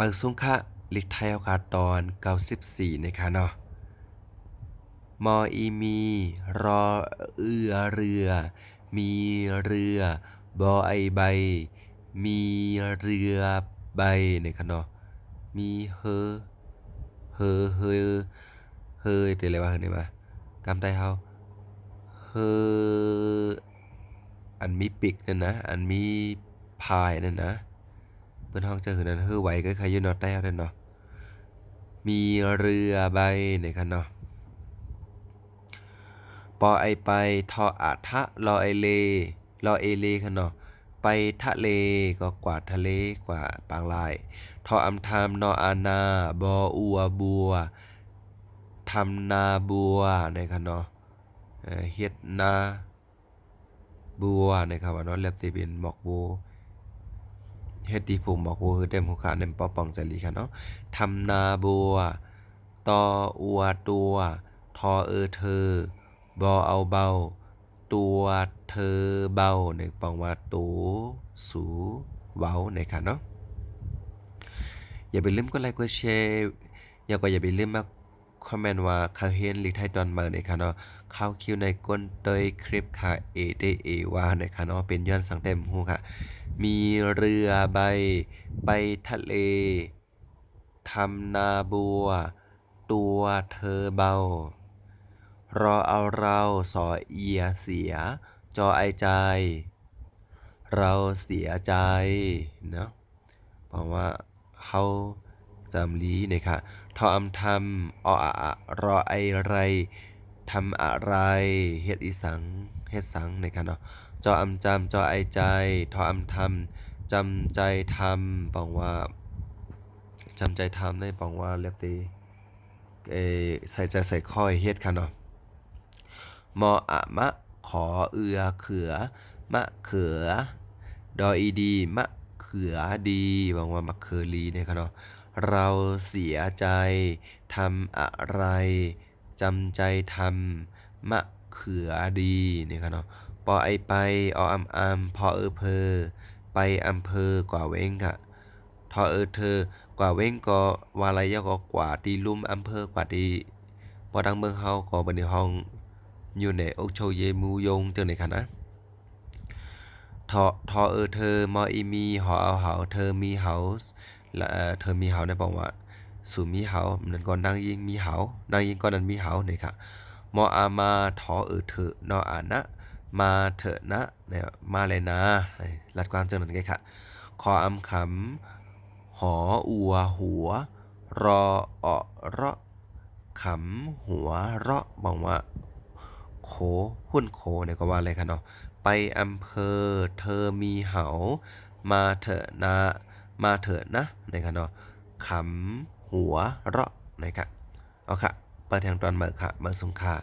มาสุงคะลิกไทยโอกาสตอน 94 นะคะเนาะมออีมี รอเอือเรือ มีเรือบอไอใบ มีเรือใบนะคะเนาะมีเฮอเฮอเฮอเฮอเตอะไรวะเฮอเนี่ยมากำไตเฮาเฮออันมีปิกนั่นนะ อันมีพายนั่นนะ เพื่อนห้องเจอหือนั้นเฮือไหวก็ใครยืนนอแต้วเนาะมีเรือใบเนี่ยครับเนาะปอไอไปทออะทะรอไอเลรอเอเลค่ะเนาะไปทะเลก็กว่าทะเลกว่าปางลาย ทออำทามนออานาบออัวบัวทำนาบัวนะครับเนาะเอ่อเฮ็ดนาบัวนะครับว่าเนาะเรียบตีเป็นหมอกบัว เฮ็ดดีผูกบอกว่าคือเต็มหูขาเต็มปอปองใจลีค่ะเนาะทำนาบัวตออัวตัว ทอเออเธอบอเอาเบา ตัวเธอเบาในปองว่าตูสูเว้าในค่ะเนาะอย่าไปลืมกดไลค์กดแชร์อย่าก็อย่าไปลืมมา คอมเมนต์ว่าเขาเห็นลิไทยตอนเมาในค่ะเนาะเข้าคิวในก้นเตยคลิปค่ะเอเดเอว่าในค่ะเนาะเป็นย้อนสังเต็มหูค่ะ มีเรือใบ ไปทะเลทำนาบัว ตัวเธอเบา รอเอาเราสอเอียเสีย จอไอใจ เราเสียใจเนาะเพราะว่าเขา จำลีนะคะทออำทำออะอะรอไอไรทำอะไรเฮ็ดอีสังเฮ็ดสังนะคะเนาะจออำจำจอไอใจทออำทำจำใจทำปองว่าจำใจทำได้ปองว่าเรียบตีเอใส่ใจใส่ข้อยเฮ็ดค่ะเนาะมออะมะขอเอือเขือ มะเขือ ดออีดี มะเขือดีบองว่ามะเขือลีเนี่ยค่ะเนาะ เราเสียใจทำอะไรจำใจทำมะเขือดีเนี่ยค่ะเนาะปอไอไปออำอำพอเออเพอไปอำเภอกว่าเว้งค่ะทอเออเธอกว่าเว้งก็วาลายก็กว่าตีลุ่มอำเภอกว่าตีปอดังเมืองเฮาก็บันในห้องอยู่ในโอโชเยมูยงเจังไหนคะนะทอทอเออเธอมออีมีหอเอาเหาเธอมีเฮาส์ และเธอมีเฮาในบอกว่าสู่มีเฮานั่นก็นนางยิงมีเฮานางยิงก็นั้นมีเฮาเนี่ยค่ะมออามาทอเออเธอนออานะ มาเถอะนะเนี่ยมาเลยนะรัดความจังนั้นไงค่ะขออำคำหออัวหัว รอออเราะขำหัวเราะบอกว่าโคหุ้นโคเนี่ยก็ว่าอะไรคะเนาะไปอำเภอเธอมีเหามาเถอะนะ มาเถิดนะนะครับเนาะขำหัวเราะนะครับเอาค่ะเปิดทางตอนเบิกค่ะเบิกสงค่ะ